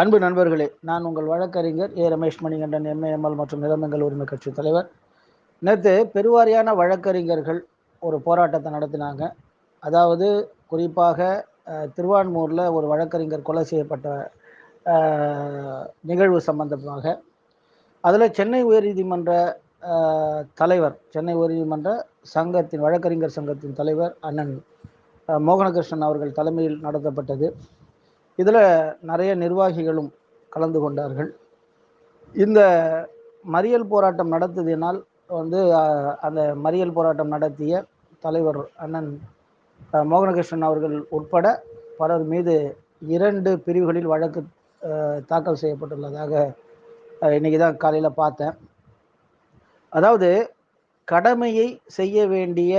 அன்பு நண்பர்களே நான் உங்கள் வழக்கறிஞர் ஏ. ரமேஷ் மணிகண்டன் எம்ஏஎம்எல் மற்றும் நிலமங்கல் உரிமை கட்சி தலைவர். நேற்று பெருவாரியான வழக்கறிஞர்கள் ஒரு போராட்டத்தை நடத்தினாங்க. அதாவது குறிப்பாக திருவான்மூரில் ஒரு வழக்கறிஞர் கொலை செய்யப்பட்ட நிகழ்வு சம்பந்தமாக. அதில் சென்னை உயர்நீதிமன்ற தலைவர் சென்னை உயர்நீதிமன்ற சங்கத்தின் வழக்கறிஞர் சங்கத்தின் தலைவர் அண்ணன் மோகனகிருஷ்ணன் அவர்கள் தலைமையில் நடத்தப்பட்டது. இதில் நிறைய நிர்வாகிகளும் கலந்து கொண்டார்கள். இந்த மறியல் போராட்டம் நடத்தியதினால் வந்து அந்த மறியல் போராட்டம் நடத்திய தலைவர் அண்ணன் மோகனகிருஷ்ணன் அவர்கள் உட்பட பலர் மீது இரண்டு பிரிவுகளில் வழக்கு தாக்கல் செய்யப்பட்டுள்ளதாக இன்றைக்கி இன்னைக்கு தான் காலையில் பார்த்தேன். அதாவது கடமையை செய்ய வேண்டிய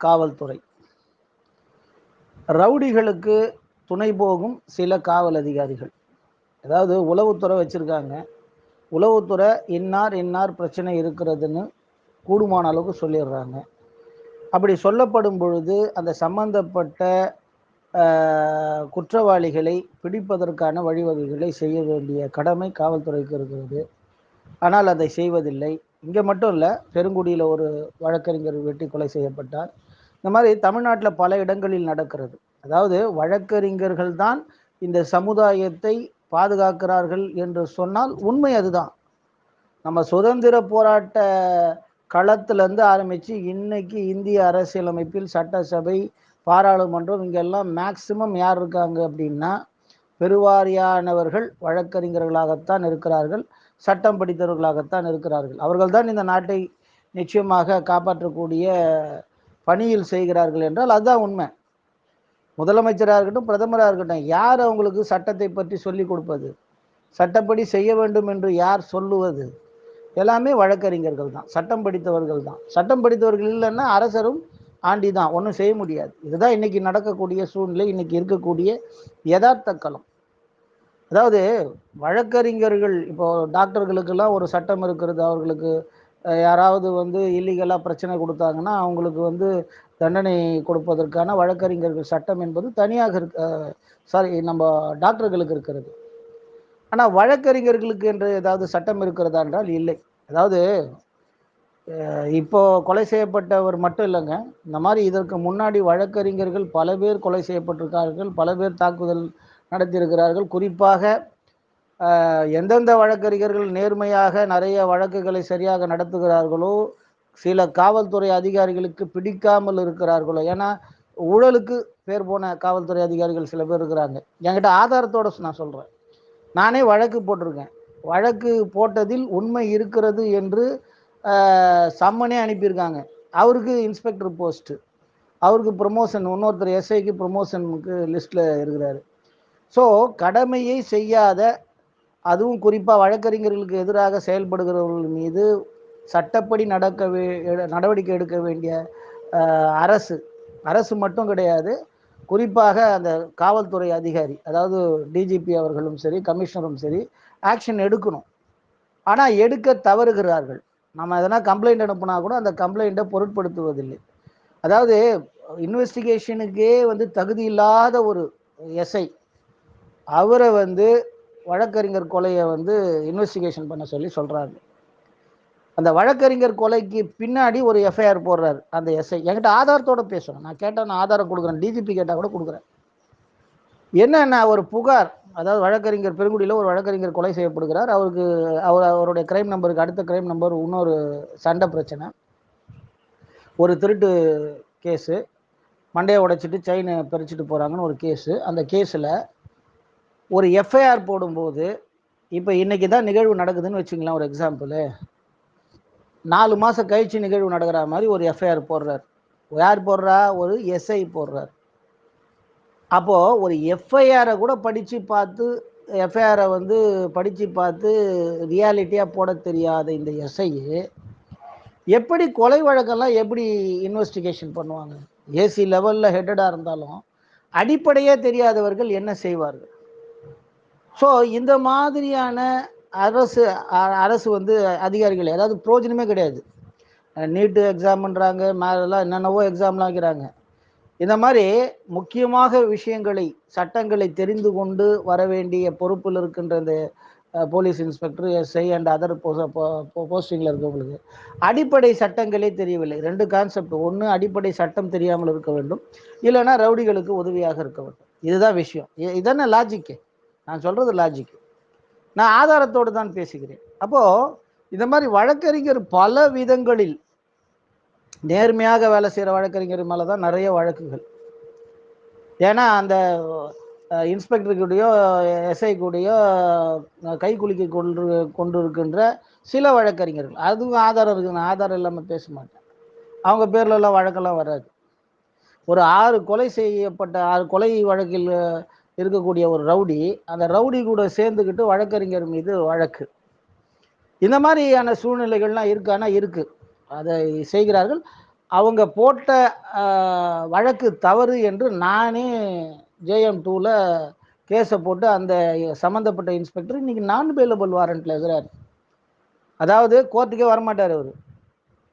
காவல்துறை. ரவுடிகளுக்கு துணை போகும் சில காவல் அதிகாரிகள். அதாவது உளவுத்துறை வச்சுருக்காங்க. உளவுத்துறை இன்னார் இன்னார் பிரச்சனை இருக்கிறதுன்னு கூடுமான அளவுக்கு சொல்லிடுறாங்க. அப்படி சொல்லப்படும் பொழுது அந்த சம்பந்தப்பட்ட குற்றவாளிகளை பிடிப்பதற்கான வழிவகைகளை செய்ய வேண்டிய கடமை காவல்துறைக்கு இருக்கிறது. ஆனால் அதை செய்வதில்லை. இங்கே மட்டும் இல்லை பெருங்குடியில் ஒரு வழக்கறிஞர் வெட்டி கொலை செய்யப்பட்டார். இந்த மாதிரி தமிழ்நாட்டில் பல இடங்களில் நடக்கிறது. அதாவது வழக்கறிஞர்கள் தான் இந்த சமுதாயத்தை பாதுகாக்கிறார்கள் என்று சொன்னால் உண்மை அதுதான். நம்ம சுதந்திர போராட்ட களத்திலேருந்து ஆரம்பித்து இன்னைக்கு இந்திய அரசியலமைப்பில் சட்டசபை பாராளுமன்றம் இங்கெல்லாம் மேக்சிமம் யார் இருக்காங்க அப்படின்னா பெருவாரியானவர்கள் வழக்கறிஞர்களாகத்தான் இருக்கிறார்கள் சட்டம் படித்தவர்களாகத்தான் இருக்கிறார்கள். அவர்கள்தான் இந்த நாட்டை நிச்சயமாக காப்பாற்றக்கூடிய பணியில் செய்கிறார்கள் என்றால் அதுதான் உண்மை. முதலமைச்சராக இருக்கட்டும் பிரதமராக இருக்கட்டும் யார் அவங்களுக்கு சட்டத்தை பற்றி சொல்லிக் கொடுப்பது? சட்டப்படி செய்ய வேண்டும் என்று யார் சொல்லுவது? எல்லாமே வழக்கறிஞர்கள் தான் சட்டம் படித்தவர்கள் தான். சட்டம் படித்தவர்கள் இல்லைன்னா அரசரும் ஆண்டி தான் ஒன்றும் செய்ய முடியாது. இதுதான் இன்னைக்கு நடக்கக்கூடிய சூழ்நிலை இன்னைக்கு இருக்கக்கூடிய யதார்த்த களம். அதாவது வழக்கறிஞர்கள் இப்போ டாக்டர்களுக்கெல்லாம் ஒரு சட்டம் இருக்கிறது அவர்களுக்கு யாராவது வந்து இல்லீகலாக பிரச்சனை கொடுத்தாங்கன்னா அவங்களுக்கு வந்து தண்டனை கொடுப்பதற்கான வழக்கறிஞர்கள் சட்டம் என்பது தனியாக இருக்க சாரி நம்ம டாக்டர்களுக்கு இருக்கிறது. ஆனால் வழக்கறிஞர்களுக்கு என்று ஏதாவது சட்டம் இருக்கிறதா என்றால் இல்லை. அதாவது இப்போ கொலை செய்யப்பட்டவர் மட்டும் இல்லைங்க. இந்த மாதிரி இதற்கு முன்னாடி வழக்கறிஞர்கள் பல பேர் கொலை செய்யப்பட்டிருக்கார்கள் பல பேர் தாக்குதல் நடத்தியிருக்கிறார்கள். குறிப்பாக எந்தெந்த வழக்கறிஞர்கள் நேர்மையாக நிறைய வழக்குகளை சரியாக நடத்துகிறார்களோ சில காவல்துறை அதிகாரிகளுக்கு பிடிக்காமல் இருக்கிறார்களோ ஏன்னா ஊழலுக்கு பேர் போன காவல்துறை அதிகாரிகள் சில பேர் இருக்கிறாங்க. என்கிட்ட ஆதாரத்தோட நான் சொல்கிறேன் நானே வழக்கு போட்டிருக்கேன். வழக்கு போட்டதில் உண்மை இருக்கிறது என்று சம்மனே அனுப்பியிருக்காங்க. அவருக்கு இன்ஸ்பெக்டர் போஸ்ட்டு அவருக்கு ப்ரொமோஷன் இன்னொருத்தர் எஸ்ஐக்கு ப்ரொமோஷனுக்கு லிஸ்ட்டில் இருக்கிறாரு. ஸோ கடமையை செய்யாத அதுவும் குறிப்பாக வழக்கறிஞர்களுக்கு எதிராக செயல்படுகிறவர்கள் மீது சட்டப்படி நடக்க வே எடு- நடவடிக்கை எடுக்க வேண்டிய அரசு. அரசு மட்டும் கிடையாது. குறிப்பாக அந்த காவல்துறை அதிகாரி அதாவது டிஜிபி அவர்களும் சரி கமிஷனரும் சரி ஆக்ஷன் எடுக்கணும். ஆனால் எடுக்க தவறுகிறார்கள். நம்ம எதனா கம்ப்ளைண்ட் அனுப்புனா கூட அந்த கம்ப்ளைண்ட்டை பொருட்படுத்துவதில்லை. அதாவது இன்வெஸ்டிகேஷனுக்கே வந்து தகுதி இல்லாத ஒரு எஸ்ஐ அவரை வந்து வழக்கறிஞர் கொலையை வந்து இன்வெஸ்டிகேஷன் பண்ண சொல்லி சொல்கிறாங்க அந்த வழக்கறிஞர் கொலைக்கு பின்னாடி ஒரு எஃப்ஐஆர் போடுறாரு. அந்த எஸ்ஐ என்கிட்ட ஆதாரத்தோட பேசணும். நான் கேட்டால் நான் ஆதாரம் கொடுக்குறேன். டிஜிபி கேட்டால் கூட கொடுக்குறேன். என்னென்ன ஒரு புகார் அதாவது வழக்கறிஞர் பெருங்குடியில் ஒரு வழக்கறிஞர் கொலை செய்யப்படுகிறார். அவருக்கு அவர் அவருடைய கிரைம் நம்பருக்கு அடுத்த கிரைம் நம்பர் இன்னொரு சண்டை பிரச்சனை. ஒரு திருட்டு கேஸு. மண்டையை உடைச்சிட்டு செயினை பறிச்சுட்டு போகிறாங்கன்னு ஒரு கேஸு. அந்த கேஸில் ஒரு எஃப்ஐஆர் போடும்போது இப்போ இன்றைக்கி தான் நிகழ்வு நடக்குதுன்னு வச்சுங்களேன் ஒரு எக்ஸாம்பிள் நாலு மாதம் கழிச்சு நிகழ்வு நடக்கிற மாதிரி ஒரு எஃப்ஐஆர் போடுறார். யார் போடுறா? ஒரு எஸ்ஐ போடுறார். அப்போது ஒரு எஃப்ஐஆரை கூட படித்து பார்த்து எஃப்ஐஆரை வந்து படித்து பார்த்து ரியாலிட்டியாக போட தெரியாத இந்த எஸ்ஐ எப்படி கொலை வழக்கெல்லாம் எப்படி இன்வெஸ்டிகேஷன் பண்ணுவாங்க? ஏசி லெவலில் ஹெட்டடாக இருந்தாலும் அடிப்படையே தெரியாதவர்கள் என்ன செய்வார்கள்? ஸோ இந்த மாதிரியான அரசு அரசு வந்து அதிகாரிகள் அதாவது பிரோஜனமே கிடையாது. நீட்டு எக்ஸாம்ன்றாங்க மேலெல்லாம் என்னென்னவோ எக்ஸாம்லாம் வைக்கிறாங்க. இந்த மாதிரி முக்கியமாக விஷயங்களை சட்டங்களை தெரிந்து கொண்டு வர வேண்டிய பொறுப்பில் இருக்கின்ற இந்த police inspector SI and other போஸ்டிங்கில் இருக்கவங்களுக்கு அடிப்படை சட்டங்களே தெரியவில்லை. ரெண்டு கான்செப்ட் ஒன்று அடிப்படை சட்டம் தெரியாமல் இருக்க வேண்டும். இல்லைன்னா ரவுடிகளுக்கு உதவியாக இருக்க வேண்டும். இதுதான் விஷயம். இ- இதானே லாஜிக்கு நான் சொல்கிறது லாஜிக்கு நான் ஆதாரத்தோடு தான் பேசுகிறேன். அப்போது இந்த மாதிரி வழக்கறிஞர் பல விதங்களில் நேர்மையாக வேலை செய்கிற வழக்கறிஞர் மேலே தான் நிறைய வழக்குகள். ஏன்னா அந்த இன்ஸ்பெக்டர் கூடயோ எஸ்ஐ கூடயோ கை குலுக்கி கொண்டு கொண்டு இருக்கின்ற சில வழக்கறிஞர்கள். அதுவும் ஆதாரம் இருக்குது. நான் ஆதாரம் இல்லாமல் பேச மாட்டேன். அவங்க பேர்லலாம் வழக்கெல்லாம் வராது. ஒரு ஆறு கொலை செய்யப்பட்ட ஆறு கொலை வழக்கில் இருக்கக்கூடிய ஒரு ரவுடி அந்த ரவுடி கூட சேர்ந்துக்கிட்டு வழக்கறிஞர் மீது வழக்கு. இந்த மாதிரியான சூழ்நிலைகள்லாம் இருக்கானா இருக்கு. அதை செய்கிறார்கள். அவங்க போட்ட வழக்கு தவறு என்று நானே ஜேஎம் டூவில் கேஸை போட்டு அந்த சம்மந்தப்பட்ட இன்ஸ்பெக்டர் இன்னைக்கு நான் பெயிலபிள் வாரண்ட்டில் இருக்கிறார். அதாவது கோர்ட்டுக்கே வரமாட்டார் அவர்.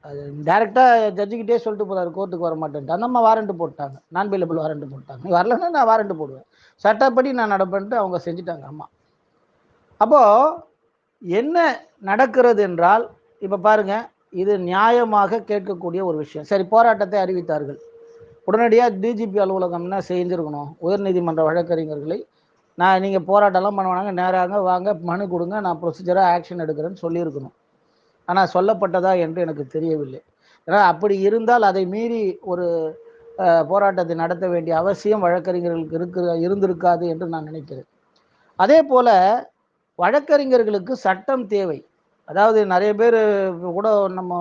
அது டேரெக்டாக ஜட்ஜுக்கிட்டே சொல்லிட்டு போகிறார் கோர்ட்டுக்கு வர மாட்டேன்ட்டு அந்த அம்மா போட்டாங்க. நான் பெயிலபிள் வாரண்ட்டு போட்டாங்க. நீ வரலன்னா நான் வாரண்ட்டு போடுவேன். சட்டப்படி நான் நடப்பேன்ட்டு அவங்க செஞ்சுட்டாங்க அம்மா. அப்போது என்ன நடக்கிறது என்றால் இப்போ பாருங்க இது நியாயமாக கேட்கக்கூடிய ஒரு விஷயம். சரி போராட்டத்தை அறிவித்தார்கள். உடனடியாக டிஜிபி அலுவலகம் என்ன உயர்நீதிமன்ற வழக்கறிஞர்களை நான் நீங்கள் போராட்டம்லாம் பண்ண வேணாங்க நேராக வாங்க மனு கொடுங்க நான் ப்ரொசீஜராக ஆக்ஷன் எடுக்கிறேன்னு சொல்லியிருக்கணும். ஆனால் சொல்லப்பட்டதா என்று எனக்கு தெரியவில்லை. ஏன்னா அப்படி இருந்தால் அதை மீறி ஒரு போராட்டத்தை நடத்த வேண்டிய அவசியம் வழக்கறிஞர்களுக்கு இருக்கு இருந்திருக்காது என்று நான் நினைக்கிறேன். அதே போல் வழக்கறிஞர்களுக்கு சட்டம் தேவை. அதாவது நிறைய பேர் கூட நம்ம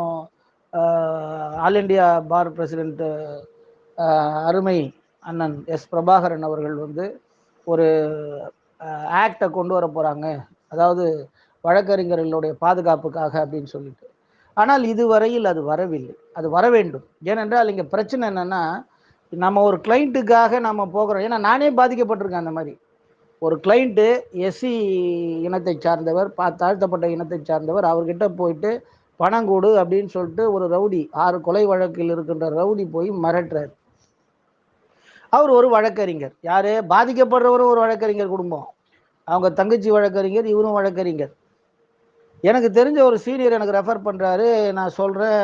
ஆல் இண்டியா பார் பிரசிடென்ட் அருமை அண்ணன் எஸ் பிரபாகரன் அவர்கள் வந்து ஒரு ஆக்டை கொண்டு வர போகிறாங்க அதாவது வழக்கறிஞர்களுடைய பாதுகாப்புக்காக அப்படின்னு சொல்லிட்டு. ஆனால் இதுவரையில் அது வரவில்லை. அது வர வேண்டும். ஏனென்றால் இங்கே பிரச்சனை என்னென்னா நம்ம ஒரு கிளைண்ட்டுக்காக நம்ம போகிறோம். ஏன்னா நானே பாதிக்கப்பட்டிருக்கேன் அந்த மாதிரி. ஒரு கிளைண்ட்டு எஸ்சி இனத்தை சார்ந்தவர் பா தாழ்த்தப்பட்ட இனத்தை சார்ந்தவர் அவர்கிட்ட போயிட்டு பணம் கொடு அப்படின்னு சொல்லிட்டு ஒரு ரவுடி ஆறு கொலை வழக்கில் இருக்கின்ற ரவுடி போய் மிரட்டுறாரு. அவர் ஒரு வழக்கறிஞர். யார்? பாதிக்கப்படுறவரும் ஒரு வழக்கறிஞர் குடும்பம். அவங்க தங்கச்சி வழக்கறிஞர் இவரும் வழக்கறிஞர். எனக்கு தெரிஞ்ச ஒரு சீனியர் எனக்கு ரெஃபர் பண்ணுறாரு நான் சொல்கிறேன்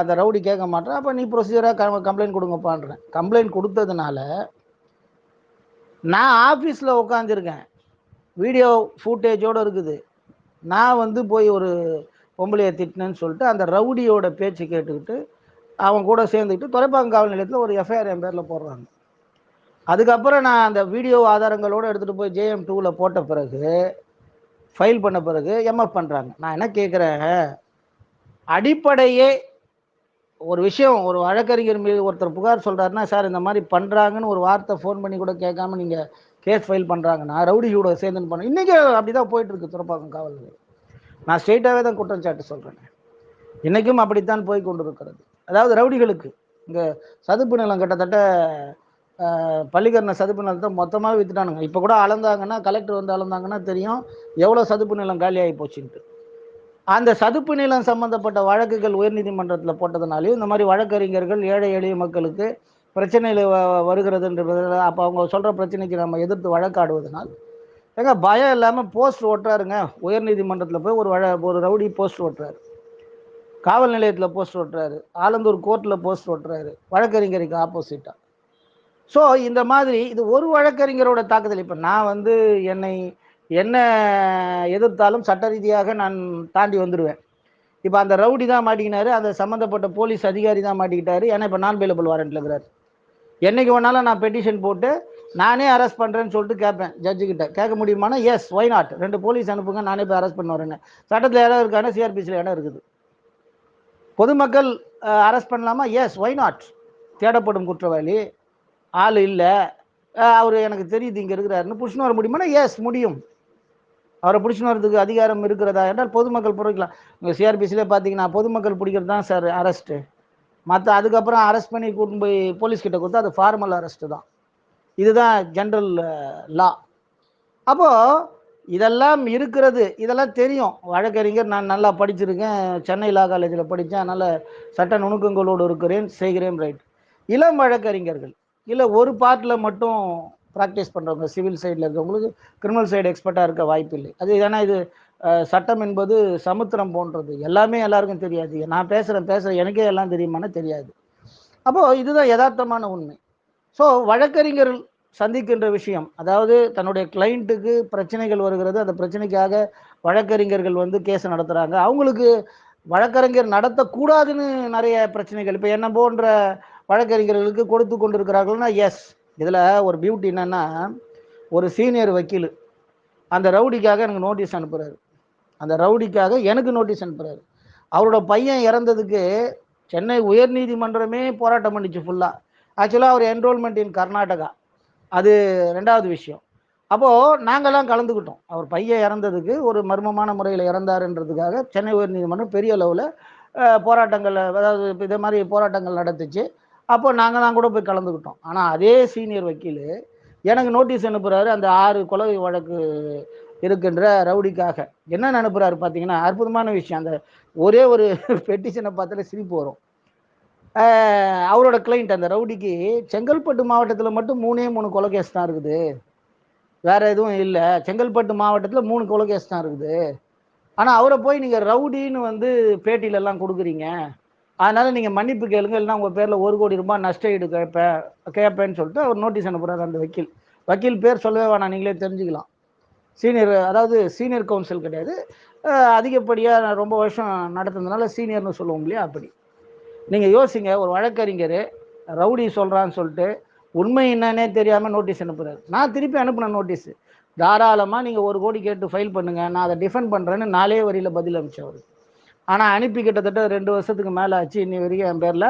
அந்த ரவுடி கேட்க மாட்டேன் அப்போ நீ ப்ரொசீஜராக கம்ப்ளைண்ட் கொடுங்கப்பான்றேன். கம்ப்ளைண்ட் கொடுத்ததுனால நான் ஆஃபீஸில் உட்காந்துருக்கேன் வீடியோ ஃபூட்டேஜோடு இருக்குது. நான் வந்து போய் ஒரு பொம்பளையை திட்டினேன்னு சொல்லிட்டு அந்த ரவுடியோட பேச்சு கேட்டுக்கிட்டு அவன் கூட சேர்ந்துக்கிட்டு துறைப்பாக்கம் காவல் நிலையத்தில் ஒரு எஃப்ஐஆர் என் பேரில் போடுறாங்க. அதுக்கப்புறம் நான் அந்த வீடியோ ஆதாரங்களோடு எடுத்துகிட்டு போய் ஜேஎம் டூவில் போட்ட பிறகு ஃபைல் பண்ண பிறகு எம்எஃப் பண்ணுறாங்க நான் என்ன கேட்குறேன் அடிப்படையே ஒரு விஷயம் ஒரு வழக்கறிஞர் மீது ஒருத்தர் புகார் சொல்கிறாருன்னா சார் இந்த மாதிரி பண்ணுறாங்கன்னு ஒரு வார்த்தை ஃபோன் பண்ணி கூட கேட்காம நீங்கள் கேஸ் ஃபைல் பண்ணுறாங்கன்னா ரவுடி கூட சேர்ந்துன்னு பண்ண இன்றைக்கி அப்படி தான் போயிட்டுருக்கு துறப்பாக்கம் காவல் நிலையம் நான் ஸ்ட்ரெயிட்டாகவே தான் குற்றச்சாட்டு சொல்கிறேன் இன்றைக்கும் அப்படித்தான் போய் கொண்டு இருக்கிறது அதாவது ரவுடிகளுக்கு இங்கே சதுப்பு நிலம் கிட்டத்தட்ட பள்ளிக்கரண சதுப்பு நிலத்தை மொத்தமாக வித்துட்டானுங்க. இப்போ கூட அளந்தாங்கன்னா கலெக்டர் வந்து அளந்தாங்கன்னா தெரியும் எவ்வளோ சதுப்பு நிலம் காலியாகி போச்சுன்ட்டு. அந்த சதுப்பு நிலம் சம்பந்தப்பட்ட வழக்குகள் உயர்நீதிமன்றத்தில் போட்டதுனாலையும் இந்த மாதிரி வழக்கறிஞர்கள் ஏழை எளிய மக்களுக்கு பிரச்சனையில் வருகிறதுன்றது அப்போ அவங்க சொல்கிற பிரச்சனைக்கு நம்ம எதிர்த்து வழக்காடுவதனால் ஏங்க பயம் இல்லாமல் போஸ்ட் ஓட்டுறாருங்க. உயர்நீதிமன்றத்தில் போய் ஒரு வழ ஒரு ரவுடி போஸ்ட் ஓட்டுறாரு. காவல் நிலையத்தில் போஸ்ட் ஓட்டுறாரு. ஆலந்தூர் கோர்ட்டில் போஸ்ட் ஓட்டுறாரு. வழக்கறிஞருக்கு ஆப்போசிட்டாக ஸோ இந்த மாதிரி இது ஒரு வழக்கறிஞரோட தாக்குதல். இப்போ நான் வந்து என்னை என்ன எதிர்த்தாலும் சட்ட ரீதியாக நான் தாண்டி வந்துடுவேன் இப்போ அந்த ரவுடி தான் மாட்டிக்கினாரு அந்த சம்மந்தப்பட்ட போலீஸ் அதிகாரி தான் மாட்டிக்கிட்டாரு. ஏன்னா இப்போ நான் பெயிலபிள் வாரண்ட்டில் இருக்கிறார். என்னைக்கு வேணாலும் நான் பெட்டிஷன் போட்டு நானே அரெஸ்ட் பண்ணுறேன்னு சொல்லிட்டு கேட்பேன் ஜட்ஜு கிட்ட. கேட்க முடியுமானா எஸ் ஒய் நாட் ரெண்டு போலீஸ் அனுப்புங்க நானே போய் அரெஸ்ட் பண்ண வரேன்னு சட்டத்தில் இடம் இருக்கானே சிஆர்பிசியில் இடம் இருக்குது. பொதுமக்கள் அரெஸ்ட் பண்ணலாமா? எஸ் ஒய் நாட் தேடப்படும் குற்றவாளி. ஆள் இல்லை. அவர் எனக்கு தெரியுது இங்கே இருக்கிறாருன்னு. புடிச்சுன்னு வர முடியுமானா எஸ் முடியும். அவரை பிடிச்சின்னு வரதுக்கு அதிகாரம் இருக்கிறதா? என்றால் பொதுமக்கள் பிடிக்கலாம் உங்கள் சிஆர்பிசியில் பார்த்தீங்கன்னா பொதுமக்கள் பிடிக்கிறது தான் சார் அரெஸ்ட்டு மற்ற அதுக்கப்புறம் அரெஸ்ட் பண்ணி கூட்டின்னு போய் போலீஸ்கிட்ட கொடுத்தா அது ஃபார்மல் அரெஸ்ட்டு தான். இதுதான் ஜென்ரல் லா அப்போது இதெல்லாம் இருக்கிறது. இதெல்லாம் தெரியும். வழக்கறிஞர் நான் நல்லா படிச்சிருக்கேன். சென்னை லா காலேஜில் படித்தேன் அதனால் சட்ட நுணுக்கங்களோடு இருக்கிறேன். செய்கிறேன் ரைட் இளம் வழக்கறிஞர்கள் இல்லை ஒரு பார்ட்டில் மட்டும் ப்ராக்டிஸ் பண்ணுறவங்க சிவில் சைடில் இருக்கவங்களுக்கு கிரிமினல் சைடு எக்ஸ்பர்ட்டாக இருக்க வாய்ப்பு இல்லை. அது ஏன்னா இது சட்டம் என்பது சமுத்திரம் போன்றது. எல்லாமே எல்லாருக்கும் தெரியாது. நான் பேசுகிறேன் பேசுகிறேன் எனக்கே எல்லாம் தெரியுமான்னு தெரியாது. அப்போது இதுதான் யதார்த்தமான உண்மை. ஸோ வழக்கறிஞர் சந்திக்கின்ற விஷயம் அதாவது தன்னுடைய கிளைண்ட்டுக்கு பிரச்சனைகள் வருகிறது. அந்த பிரச்சனைக்காக வழக்கறிஞர்கள் வந்து கேஸ் நடத்துகிறாங்க அவங்களுக்கு வழக்கறிஞர் நடத்தக்கூடாதுன்னு நிறைய பிரச்சனைகள். இப்போ என்ன போன்ற வழக்கறிஞர்களுக்கு கொடுத்து கொண்டிருக்கிறார்கள்னா எஸ் இதில் ஒரு பியூட்டி என்னென்னா ஒரு சீனியர் வக்கீல் அந்த ரவுடிக்காக எனக்கு நோட்டீஸ் அனுப்புகிறாரு அந்த ரவுடிக்காக எனக்கு நோட்டீஸ் அனுப்புகிறாரு அவரோட பையன் இறந்ததுக்கு சென்னை உயர்நீதிமன்றமே போராட்டம் பண்ணிச்சு ஃபுல்லாக ஆக்சுவலாக அவர் என்ரோல்மெண்ட் இன் கர்நாடகா. அது ரெண்டாவது விஷயம். அப்போது நாங்கள்லாம் கலந்துக்கிட்டோம். அவர் பையன் இறந்ததுக்கு ஒரு மர்மமான முறையில் இறந்தாருன்றதுக்காக சென்னை உயர்நீதிமன்றம் பெரிய அளவில் போராட்டங்கள் அதாவது இதை இதே மாதிரி போராட்டங்கள் நடத்துச்சு. அப்போ நாங்கள்லாம் கூட போய் கலந்துக்கிட்டோம். ஆனால் அதே சீனியர் வக்கீல் எனக்கு நோட்டீஸ் அனுப்புகிறாரு அந்த ஆறு கொலை வழக்கு இருக்கின்ற ரவுடிக்காக. என்னென்னு அனுப்புகிறாரு பார்த்தீங்கன்னா அற்புதமான விஷயம். அந்த ஒரே ஒரு பெட்டிஷனை பார்த்தாலே சிரிப்பு வரும். அவரோட கிளைண்ட் அந்த ரவுடிக்கு செங்கல்பட்டு மாவட்டத்தில் மட்டும் மூணே மூணு கொலை கேஸ் தான் இருக்குது. வேறு எதுவும் இல்லை. செங்கல்பட்டு மாவட்டத்தில் மூணு கொலை கேஸ் தான் இருக்குது. ஆனால் அவரை போய் நீங்கள் ரவுடின்னு வந்து பேட்டியிலெல்லாம் கொடுக்குறீங்க. அதனால நீங்கள் மன்னிப்பு கேளுங்க இல்லைன்னா உங்கள் பேரில் ஒரு கோடி ரூபாய் நஷ்ட ஈடு கேட்பேன் கேட்பேன்னு சொல்லிட்டு அவர் நோட்டீஸ் அனுப்புறாரு அந்த வக்கீல். வக்கீல் பேர் சொல்லவே வேணாம் நீங்களே தெரிஞ்சுக்கலாம். சீனியர் அதாவது சீனியர் கவுன்சில் கிடையாது. அதிகப்படியாக ரொம்ப வருஷம் நடத்துனதுனால சீனியர்னு சொல்லுவோம் இல்லையா அப்படி. நீங்கள் யோசிங்க ஒரு வழக்கறிஞர் ரவுடி சொல்கிறான்னு சொல்லிட்டு உண்மை என்னன்னே தெரியாமல் நோட்டீஸ் அனுப்புகிறாரு நான் திருப்பி அனுப்புன நோட்டீஸ் தாராளமாக நீங்கள் ஒரு கோடி கேட்டு ஃபைல் பண்ணுங்கள் நான் அதை டிஃபெண்ட் பண்ணுறேன்னு நாலே வரியில் பதில் அனுப்பிச்சேன் அவர் ஆனால் அனுப்பி கிட்டத்தட்ட ரெண்டு வருஷத்துக்கு மேலே ஆச்சு. இன்னி வரைக்கும் என் பேரில்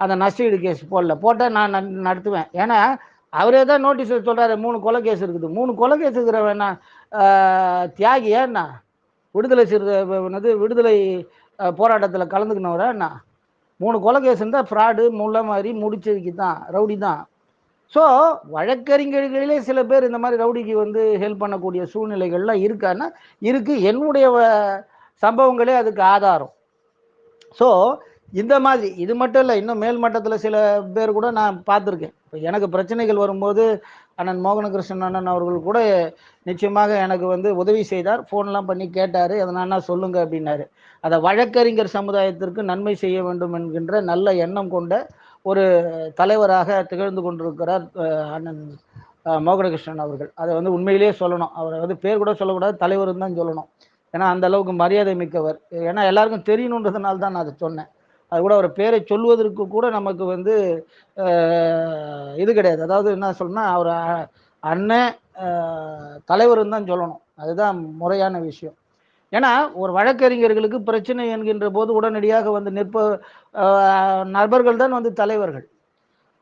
அந்த நஷ்டஈடு கேஸ் போடல. போட்டால் நான் ந நடத்துவேன். ஏன்னா அவரே தான் நோட்டீஸ் சொல்கிறாரு மூணு கொலை கேஸ் இருக்குது. மூணு கொலை கேஸ் இருக்கிறவன் தியாகி ஏன்னா? விடுதலை சிறு என்னது விடுதலை போராட்டத்தில் கலந்துக்கினவரா என்ன? மூணு கொலை கேஸ் இருந்தால் ஃப்ராடு முள்ள மாதிரி முடிச்சதுக்கு தான் ரவுடி தான். ஸோ வழக்கறிஞர்களிலே சில பேர் இந்த மாதிரி ரவுடிக்கு வந்து ஹெல்ப் பண்ணக்கூடிய சூழ்நிலைகள்லாம் இருக்கான்னா இருக்குது என்னுடைய சம்பவங்களே அதுக்கு ஆதாரம். ஸோ இந்த மாதிரி இது மட்டும் இல்லை இன்னும் மேல் மட்டத்தில் சில பேர் கூட நான் பார்த்துருக்கேன். இப்போ எனக்கு பிரச்சனைகள் வரும்போது அண்ணன் மோகனகிருஷ்ணன் அண்ணன் அவர்கள் கூட நிச்சயமாக எனக்கு வந்து உதவி செய்தார். ஃபோன்லாம் பண்ணி கேட்டார். அதனால சொல்லுங்க? அப்படின்னாரு. அதை வழக்கறிஞர் சமுதாயத்திற்கு நன்மை செய்ய வேண்டும் என்கின்ற நல்ல எண்ணம் கொண்ட ஒரு தலைவராக திகழ்ந்து கொண்டிருக்கிறார் அண்ணன் மோகனகிருஷ்ணன் அவர்கள். அதை வந்து உண்மையிலேயே சொல்லணும். அவரை வந்து பேர் கூட சொல்லக்கூடாது தலைவர்னு தான் சொல்லணும். ஏன்னா அந்த அளவுக்கு மரியாதை மிக்கவர். ஏன்னா எல்லாருக்கும் தெரியணுன்றதுனால தான் நான் அதை சொன்னேன். அது கூட அவர் பேரை சொல்வதற்கு கூட நமக்கு வந்து இது கிடையாது. அதாவது என்ன சொல்லணும்னா அவர் அண்ணன் தலைவர்னு தான் சொல்லணும். அதுதான் முறையான விஷயம். ஏன்னா ஒரு வழக்கறிஞர்களுக்கு பிரச்சனை என்கின்ற போது உடனடியாக வந்து நிற்ப நபர்கள் தான் வந்து தலைவர்கள்.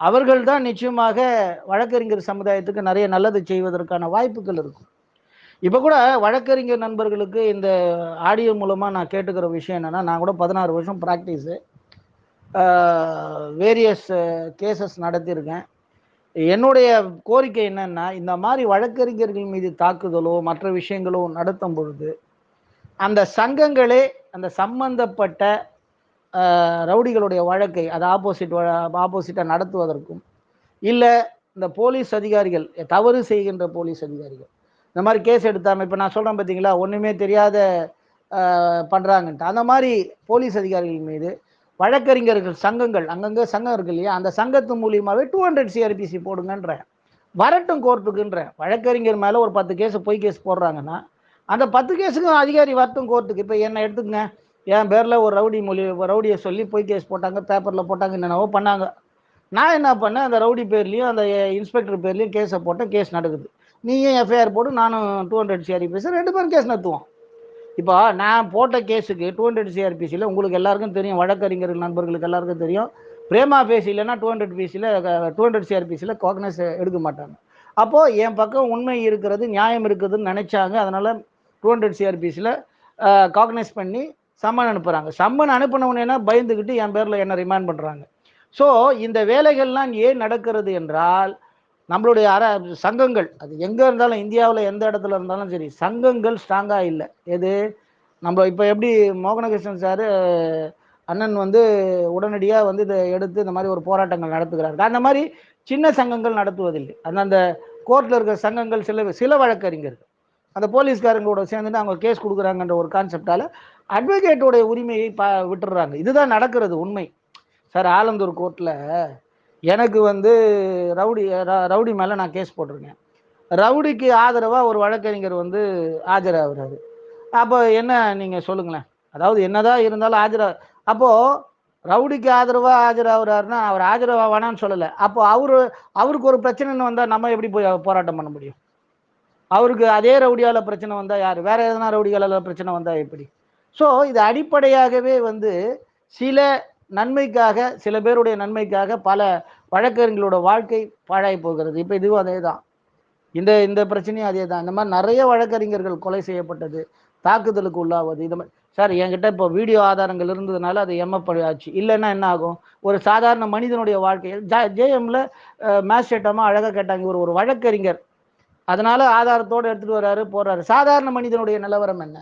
அவர்கள் தான் நிச்சயமாக வழக்கறிஞர் சமுதாயத்துக்கு நிறைய நல்லது செய்வதற்கான வாய்ப்புகள் இருக்கும். இப்போ கூட வழக்கறிஞர் நண்பர்களுக்கு இந்த ஆடியோ மூலமாக நான் கேட்டுக்கிற விஷயம் என்னென்னா நான் கூட பதினாறு வருஷம் ப்ராக்டிஸு வேரியஸ் கேசஸ் நடத்தியிருக்கேன். என்னுடைய கோரிக்கை என்னென்னா இந்த மாதிரி வழக்கறிஞர்கள் மீது தாக்குதலோ மற்ற விஷயங்களோ நடத்தும் பொழுது அந்த சங்கங்களே அந்த சம்பந்தப்பட்ட ரவுடிகளுடைய வழக்கை அது ஆப்போசிட் ஆப்போசிட்டாக நடத்துவதற்கும் இல்லை இந்த போலீஸ் அதிகாரிகள் தவறு செய்கின்ற போலீஸ் அதிகாரிகள் இந்த மாதிரி கேஸ் எடுத்தாமல் இப்போ நான் சொல்கிறேன் பார்த்தீங்களா ஒன்றுமே தெரியாத பண்ணுறாங்கன்ட்டு அந்த மாதிரி போலீஸ் அதிகாரிகள் மீது வழக்கறிஞர்கள் சங்கங்கள் அங்கங்கே சங்கம் இருக்கு இல்லையா அந்த சங்கத்து மூலியமாகவே டூ ஹண்ட்ரட் சிஆர்பிசி போடுங்கன்றேன் வரட்டும் கோர்ட்டுக்குன்றேன் வழக்கறிஞர் மேலே ஒரு பத்து கேஸ் பொய் கேஸ் போடுறாங்கன்னா அந்த பத்து கேஸுக்கும் அதிகாரி வரட்டும் கோர்ட்டுக்கு. இப்போ என்ன எடுத்துக்கங்க? என் பேரில் ஒரு ரவுடி மொழி ரவுடியை சொல்லி பொய் கேஸ் போட்டாங்க பேப்பரில் போட்டாங்க என்னென்னவோ பண்ணாங்க. நான் என்ன பண்ணேன் அந்த ரவுடி பேர்லேயும் அந்த இன்ஸ்பெக்டர் பேர்லேயும் கேஸை போட்டேன் கேஸ் நடக்குது நீயும் எஃப்ஐஆர் போட்டு நானும் டூ ஹண்ட்ரட் சிஆர்பிசி ரெண்டு பேரும் கேஸ் நடத்துவோம். இப்போ நான் போட்ட கேஸுக்கு டூ ஹண்ட்ரட் சிஆர்பிசியில் உங்களுக்கு எல்லாருக்கும் தெரியும் வழக்கறிஞர்கள் நண்பர்களுக்கு எல்லாருக்கும் தெரியும். பிரேமா பேசி இல்லைன்னா டூ ஹண்ட்ரட் பிசியில் டூ ஹண்ட்ரட் சிஆர்பிசியில் காக்னஸ் எடுக்க மாட்டாங்க. அப்போது என் பக்கம் உண்மை இருக்கிறது நியாயம் இருக்குதுன்னு நினச்சாங்க. அதனால் டூ ஹண்ட்ரட் சிஆர்பிசியில் காக்னைஸ் பண்ணி சம்மன் அனுப்புகிறாங்க சம்மன் அனுப்பினவுடனே பயந்துக்கிட்டு என் பேரில் என்ன ரிமாண்ட் பண்ணுறாங்க ஸோ இந்த வேலைகள்லாம் ஏன் நடக்கிறது என்றால் நம்மளுடைய அற சங்கங்கள் அது எங்கே இருந்தாலும் இந்தியாவில் எந்த இடத்துல இருந்தாலும் சரி சங்கங்கள் ஸ்ட்ராங்காக இல்லை. எது? நம்ம இப்போ எப்படி மோகனகிருஷ்ணன் சார் அண்ணன் வந்து உடனடியாக வந்து இதை எடுத்து இந்த மாதிரி ஒரு போராட்டங்கள் நடத்துகிறார்கள் அந்த மாதிரி சின்ன சங்கங்கள் நடத்துவதில்லை. அந்த அந்த கோர்ட்டில் இருக்கிற சங்கங்கள் சில சில வழக்கறிஞர்கள். அந்த போலீஸ்காரங்களோட சேர்ந்துட்டு அவங்க கேஸ் கொடுக்குறாங்கன்ற ஒரு கான்செப்டால் அட்வொகேட்டோடைய உரிமையை பா விட்டுடுறாங்க. இதுதான் நடக்கிறது உண்மை. சார் ஆலந்தூர் கோர்ட்டில் எனக்கு வந்து ரவுடி ர- ரவுடி மேலே நான் கேஸ் போட்டிருக்கேன். ரவுடிக்கு ஆதரவாக ஒரு வழக்கறிஞர் வந்து ஆஜராகிறாரு. அப்போ என்ன நீங்கள் சொல்லுங்களேன். அதாவது என்னதான் இருந்தாலும் ஆஜரா அப்போது ரவுடிக்கு ஆதரவாக ஆஜராகிறாருன்னா அவர் ஆஜராக வேணான்னு சொல்லலை. அப்போ அவரு அவருக்கு ஒரு பிரச்சனைன்னு வந்தால் நம்ம எப்படி போய் போராட்டம் பண்ண முடியும்? அவருக்கு அதே ரவுடியால் பிரச்சனை வந்தால் யார்? வேறு எதனா ரவுடிகளால் பிரச்சனை வந்தால் எப்படி? ஸோ இது அடிப்படையாகவே வந்து சில நன்மைக்காக சில பேருடைய நன்மைக்காக பல வழக்கறிஞர்களோட வாழ்க்கை பாழாய் போகிறது. இப்போ இதுவும் அதே தான் இந்த இந்த பிரச்சனையும் அதே தான் இந்த மாதிரி நிறைய வழக்கறிஞர்கள் கொலை செய்யப்பட்டது தாக்குதலுக்கு உள்ளாவது. இது மாதிரி சார் என்கிட்ட இப்போ வீடியோ ஆதாரங்கள் இருந்ததுனால அது எம்மப்படி ஆச்சு இல்லைன்னா என்ன ஆகும்? ஒரு சாதாரண மனிதனுடைய வாழ்க்கையில் ஜ ஜேஎம்ல மேஸ்டேட்டமாக அழகாக கேட்டாங்க. ஒரு ஒரு வழக்கறிஞர். அதனால ஆதாரத்தோடு எடுத்துகிட்டு வர்றாரு போடுறாரு. சாதாரண மனிதனுடைய நிலவரம் என்ன?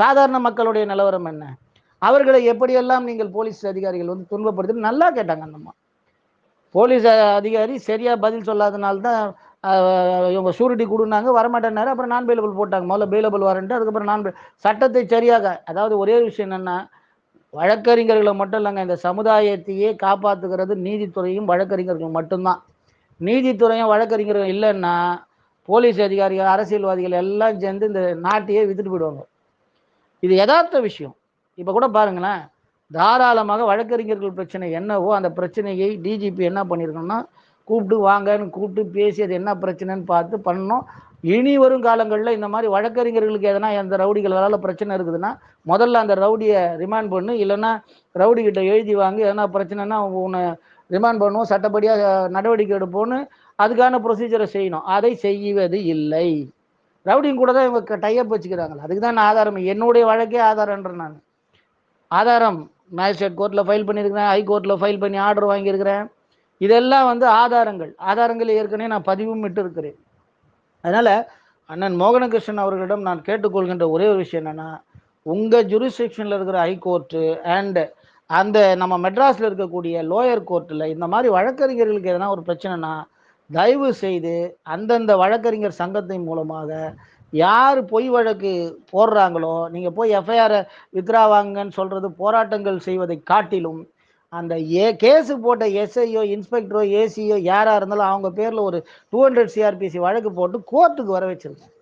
சாதாரண மக்களுடைய நிலவரம் என்ன? அவர்களை எப்படியெல்லாம் நீங்கள் போலீஸ் அதிகாரிகள் வந்து துன்பப்படுத்தி நல்லா கேட்டாங்க அந்த அம்மா. போலீஸ் அதிகாரி சரியாக பதில் சொல்லாதனால தான் இவங்க சூரிட்டி கொடுனாங்க வரமாட்டேன்னாரு. அப்புறம் நான் பெயிலபிள் போட்டாங்க. முதல்ல பெயிலபிள் வரன்ட்டு அதுக்கப்புறம் நான் சட்டத்தை சரியாக அதாவது ஒரே ஒரு விஷயம் என்னன்னா வழக்கறிஞர்களை மட்டும் இல்லைங்க இந்த சமுதாயத்தையே காப்பாற்றுகிறது நீதித்துறையும் வழக்கறிஞர்கள் மட்டும்தான். நீதித்துறையும் வழக்கறிஞர்கள் இல்லைன்னா போலீஸ் அதிகாரிகள் அரசியல்வாதிகள் எல்லாம் சேர்ந்து இந்த நாட்டையே வித்துட்டு போயிடுவாங்க. இது யதார்த்த விஷயம். இப்போ கூட பாருங்களேன் தாராளமாக வழக்கறிஞர்கள் பிரச்சனை என்னவோ அந்த பிரச்சனையை டிஜிபி என்ன பண்ணியிருக்கணும்னா கூப்பிட்டு வாங்கன்னு கூப்பிட்டு பேசி அது என்ன பிரச்சனைன்னு பார்த்து பண்ணோம் இனி வரும் காலங்களில் இந்த மாதிரி வழக்கறிஞர்களுக்கு எதனா அந்த ரவுடிகளால் பிரச்சனை இருக்குதுன்னா முதல்ல அந்த ரவுடியை ரிமாண்ட் பண்ணு. இல்லைன்னா ரவுடி கிட்ட எழுதி வாங்கி. எதனா பிரச்சனைனா உன்னை ரிமாண்ட் பண்ணுவோம். சட்டப்படியாக நடவடிக்கை எடுப்போம்னு அதுக்கான ப்ரொசீஜரை செய்யணும். அதை செய்வது இல்லை. ரவுடியும் கூட தான் இவங்க டைப் வச்சுக்கிறாங்களா. அதுக்கு தான் நான் ஆதாரம். என்னுடைய வழக்கே ஆதாரன்ற நான். ஆதாரம் மேஜிஸ்ட்ரேட் கோர்ட்டில் ஃபைல் பண்ணியிருக்கிறேன் ஹை கோர்ட்டில் ஃபைல் பண்ணி ஆர்டர் வாங்கியிருக்கிறேன். இதெல்லாம் வந்து ஆதாரங்கள். ஆதாரங்கள் ஏற்கனவே நான் பதிவும் விட்டு இருக்கிறேன் அதனால் அண்ணன் மோகனகிருஷ்ணன் அவர்களிடம் நான் கேட்டுக்கொள்கின்ற ஒரே ஒரு விஷயம் என்னென்னா உங்கள் ஜுரிஸ்டிக்ஷனில் இருக்கிற ஹைகோர்ட்டு கோர்ட்டு அந்த நம்ம மெட்ராஸில் இருக்கக்கூடிய லோயர் கோர்ட்டில் இந்த மாதிரி வழக்கறிஞர்களுக்கு எதனா ஒரு பிரச்சனைனா தயவு செய்து அந்தந்த வழக்கறிஞர் சங்கத்தின் மூலமாக யார் பொய் வழக்கு போடுறாங்களோ நீங்கள் போய் எஃப்ஐஆரை வித்ரா வாங்கன்னு சொல்கிறது போராட்டங்கள் செய்வதை காட்டிலும் அந்த ஏ கேஸு போட்ட எஸ்ஐயோ இன்ஸ்பெக்டரோ ஏசியோ யாராக இருந்தாலும் அவங்க பேரில் ஒரு டூ ஹண்ட்ரட் சிஆர்பிசி வழக்கு போட்டு கோர்ட்டுக்கு வர வச்சுருக்கோம்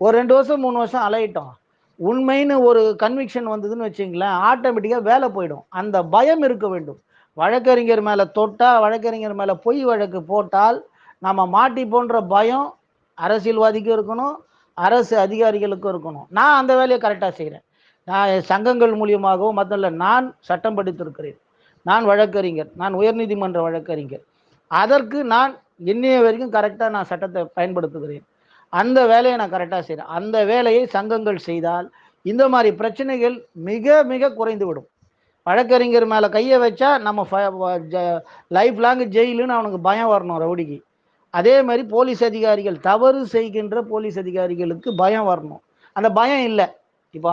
ஒரு ரெண்டு வருஷம் மூணு வருஷம் அலையிட்டோம். உண்மைன்னு ஒரு கன்விக்ஷன் வந்ததுன்னு வச்சுங்களேன் ஆட்டோமேட்டிக்காக வேலை போயிடும். அந்த பயம் இருக்க வேண்டும். வழக்கறிஞர் மேலே தொட்டால் வழக்கறிஞர் மேலே பொய் வழக்கு போட்டால் நம்ம மாட்டி போன்ற பயம் அரசியல்வாதிக்கும் இருக்கணும் அரசு அதிகாரிகளுக்கும் இருக்கணும். நான் அந்த வேலையை கரெக்டாக செய்கிறேன் நான் சங்கங்கள் மூலியமாகவும் மற்ற நான் சட்டம் படித்திருக்கிறேன். நான் வழக்கறிஞர் நான் உயர்நீதிமன்ற வழக்கறிஞர். அதற்கு நான் இன்னைய வரைக்கும் கரெக்டாக நான் சட்டத்தை பயன்படுத்துகிறேன். அந்த வேலையை நான் கரெக்டாக செய்கிறேன் அந்த வேலையை சங்கங்கள் செய்தால் இந்த மாதிரி பிரச்சனைகள் மிக மிக குறைந்து விடும் வழக்கறிஞர் மேலே கையை வச்சா நம்ம லைஃப் லாங் ஜெயிலுன்னு அவனுக்கு பயம் வரணும் ரவுடிக்கு. அதே மாதிரி போலீஸ் அதிகாரிகள் தவறு செய்கின்ற போலீஸ் அதிகாரிகளுக்கு பயம் வரணும். அந்த பயம் இல்லை. இப்போ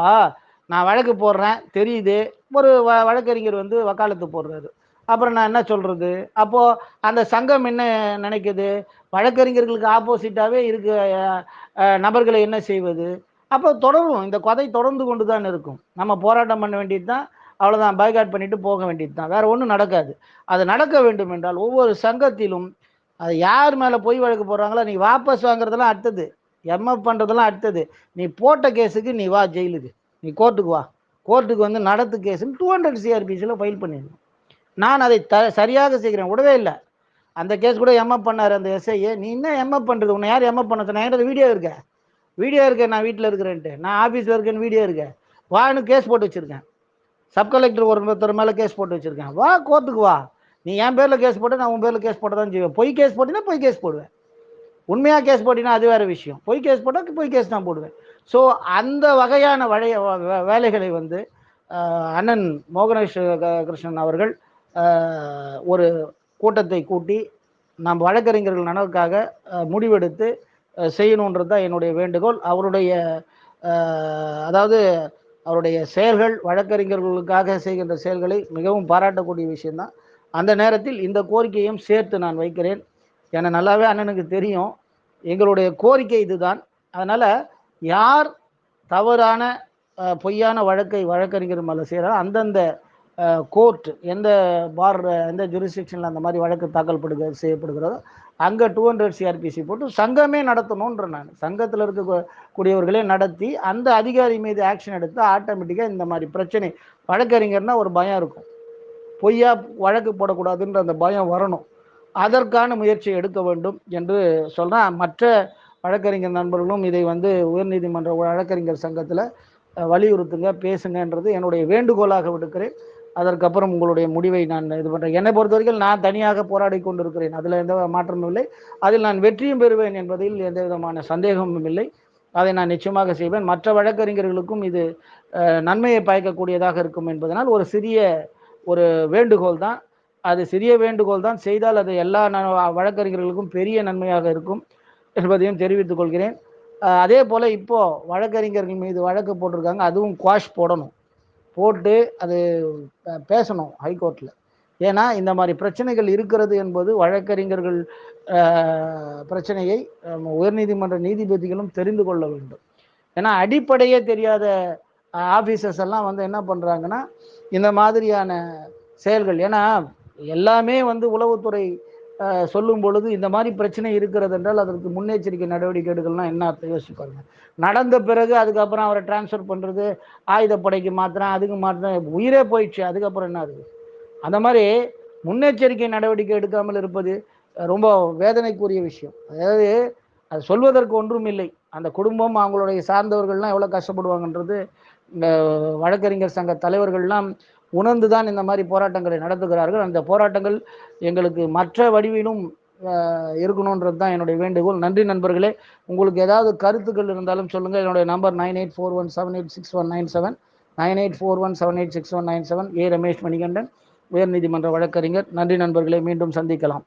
நான் வழக்கு போடுறேன் தெரியுது. ஒரு வ வழக்கறிஞர் வந்து வக்காலத்து போடுறாரு. அப்புறம் நான் என்ன சொல்கிறது அப்போது அந்த சங்கம் என்ன நினைக்குது? வழக்கறிஞர்களுக்கு ஆப்போசிட்டாகவே இருக்க நபர்களை என்ன செய்வது? அப்போ தொடரும். இந்த கதை தொடர்ந்து கொண்டு தான் இருக்கும். நம்ம போராட்டம் பண்ண வேண்டியது தான் அவ்வளோதான் பைகாட் பண்ணிட்டு போக வேண்டியது தான் வேறு ஒன்றும் நடக்காது. அது நடக்க வேண்டும் என்றால் ஒவ்வொரு சங்கத்திலும் அது யார் மேலே பொய் வழக்கு போடுறாங்களோ நீ வாபஸ் வாங்குறதெல்லாம் அடுத்தது. எம்எஃப் பண்ணுறதெல்லாம் அடுத்தது. நீ போட்ட கேஸுக்கு நீ வா ஜெயிலுக்கு. நீ கோர்ட்டுக்கு வா. கோர்ட்டுக்கு வந்து நடத்து கேஸுன்னு டூ ஹண்ட்ரட் சிஆர்பிசியில் ஃபைல் பண்ணிடணும். நான் அதை த சரியாக செய்கிறேன். விடவே இல்லை. அந்த கேஸ் கூட எம்எஃப் பண்ணார் அந்த எஸ்ஐஏ நீ என்ன எம்எஃப் பண்ணுறது உன்னை யார் எம்எஃப் பண்ண சொன்ன? என்கிட்ட வீடியோ இருக்க. வீடியோ இருக்கேன் நான் வீட்டில் இருக்கிறேன்ட்டு. நான் ஆஃபீஸில் இருக்கேன்னு வீடியோ இருக்கேன் வான்னு கேஸ் போட்டு வச்சுருக்கேன். சப் கலெக்டர் ஒருத்தர் மேலே கேஸ் போட்டு வச்சுருக்கேன். வா கோர்ட்டுக்கு வா. நீ என் பேரில் கேஸ் போட்டால் நான் உன் பேரில் கேஸ் போட்டு தான் செய்வேன் பொய் கேஸ் போட்டினா பொய் கேஸ் போடுவேன். உண்மையாக கேஸ் போட்டினா அது வேறு விஷயம். பொய் கேஸ் போட்டால் பொய் கேஸ் தான் போடுவேன். ஸோ அந்த வகையான வழைய வே- வேலைகளை வந்து அண்ணன் மோகனேஷ் கிருஷ்ணன் அவர்கள் ஒரு கூட்டத்தை கூட்டி நம் வழக்கறிஞர்கள் நலனுக்காக முடிவெடுத்து செய்யணுன்றது தான் என்னுடைய வேண்டுகோள். அவருடைய அதாவது அவருடைய செயல்கள் வழக்கறிஞர்களுக்காக செய்கின்ற செயல்களை மிகவும் பாராட்டக்கூடிய விஷயம்தான். அந்த நேரத்தில் இந்த கோரிக்கையும் சேர்த்து நான் வைக்கிறேன். என நல்லாவே அண்ணனுக்கு தெரியும். எங்களுடைய கோரிக்கை இதுதான். அதனால் யார் தவறான பொய்யான வழக்கை வழக்கறிஞர் மேலே செய்கிறாரோ அந்தந்த கோர்ட் எந்த பார் எந்த ஜூரிஸ்டிக்ஷனில் அந்த மாதிரி வழக்கு தாக்கல் படுக செய்யப்படுகிறதோ அங்கே டூ ஹண்ட்ரட் சிஆர்பிசி போட்டு சங்கமே நடத்தணுன்ற நான். சங்கத்தில் இருக்கக்கூடியவர்களே நடத்தி அந்த அதிகாரி மீது ஆக்ஷன் எடுத்து ஆட்டோமேட்டிக்காக இந்த மாதிரி பிரச்சனை வழக்கறிஞர்னால் ஒரு பயம் இருக்கும். பொய்யா வழக்கு போடக்கூடாதுன்ற அந்த பயம் வரணும். அதற்கான முயற்சியை எடுக்க வேண்டும் என்று சொல்கிறேன் மற்ற வழக்கறிஞர் நண்பர்களும் இதை வந்து உயர்நீதிமன்ற வழக்கறிஞர் சங்கத்தில் வலியுறுத்துங்க பேசுங்கன்றது என்னுடைய வேண்டுகோளாக விடுக்கிறேன். அதற்கப்புறம் உங்களுடைய முடிவை நான் இது பண்ணுறேன் என்னை பொறுத்த வரைக்கும் நான் தனியாக போராடி கொண்டிருக்கிறேன். அதில் எந்த மாற்றமும் இல்லை. அதில் நான் வெற்றியும் பெறுவேன் என்பதில் எந்த விதமான சந்தேகமும் இல்லை. அதை நான் நிச்சயமாக செய்வேன். மற்ற வழக்கறிஞர்களுக்கும் இது நன்மையை பயக்கக்கூடியதாக இருக்கும் என்பதனால் ஒரு சிறிய ஒரு வேண்டுகோள் தான். அது சிறிய வேண்டுகோள் தான். செய்தால் அது எல்லா ந- வழக்கறிஞர்களுக்கும் பெரிய நன்மையாக இருக்கும் என்பதையும் தெரிவித்துக் கொள்கிறேன். அதே போல் இப்போது வழக்கறிஞர்கள் மீது வழக்கு போட்டிருக்காங்க. அதுவும் குவாஷ் போடணும். போட்டு அது பேசணும் ஹைகோர்ட்டில் ஏன்னா இந்த மாதிரி பிரச்சனைகள் இருக்கிறது என்பது வழக்கறிஞர்கள் பிரச்சனையை உயர்நீதிமன்ற நீதிபதிகளும் தெரிந்து கொள்ள வேண்டும். ஏன்னா அடிப்படையே தெரியாத ஆஃபீஸர்ஸ் எல்லாம் வந்து என்ன பண்ணுறாங்கன்னா இந்த மாதிரியான செயல்கள். ஏன்னா எல்லாமே வந்து உளவுத்துறை சொல்லும் பொழுது இந்த மாதிரி பிரச்சனை இருக்கிறது என்றால் அதற்கு முன்னெச்சரிக்கை நடவடிக்கை எடுக்கலாம் என்ன அர்த்தம்? நடந்த பிறகு அதுக்கப்புறம் அவரை டிரான்ஸ்ஃபர் பண்ணுறது ஆயுதப்படைக்கு மாத்திரம் அதுக்கு மாத்திரம் உயிரே போயிடுச்சு. அதுக்கப்புறம் என்ன ஆகுது? அந்த மாதிரி முன்னெச்சரிக்கை நடவடிக்கை எடுக்காமல் இருப்பது ரொம்ப வேதனைக்குரிய விஷயம். அதாவது அது சொல்வதற்கு ஒன்றும் இல்லை. அந்த குடும்பம் அவங்களுடைய சார்ந்தவர்கள்லாம் எவ்வளோ கஷ்டப்படுவாங்கன்றது வழக்கறிஞர் சங்க தலைவர்கள்லாம் உணர்ந்து தான் இந்த மாதிரி போராட்டங்களை நடத்துகிறார்கள். அந்த போராட்டங்கள் எங்களுக்கு மற்ற வடிவிலும் இருக்கணுன்றது தான் என்னுடைய வேண்டுகோள். நன்றி நண்பர்களே. உங்களுக்கு ஏதாவது கருத்துக்கள் இருந்தாலும் சொல்லுங்கள் என்னுடைய number nine eight four one seven eight six one nine seven. Nine eight four one seven eight six one nine seven. A Ramesh Manikandan உயர்நீதிமன்ற வழக்கறிஞர். நன்றி நண்பர்களை. மீண்டும் சந்திக்கலாம்.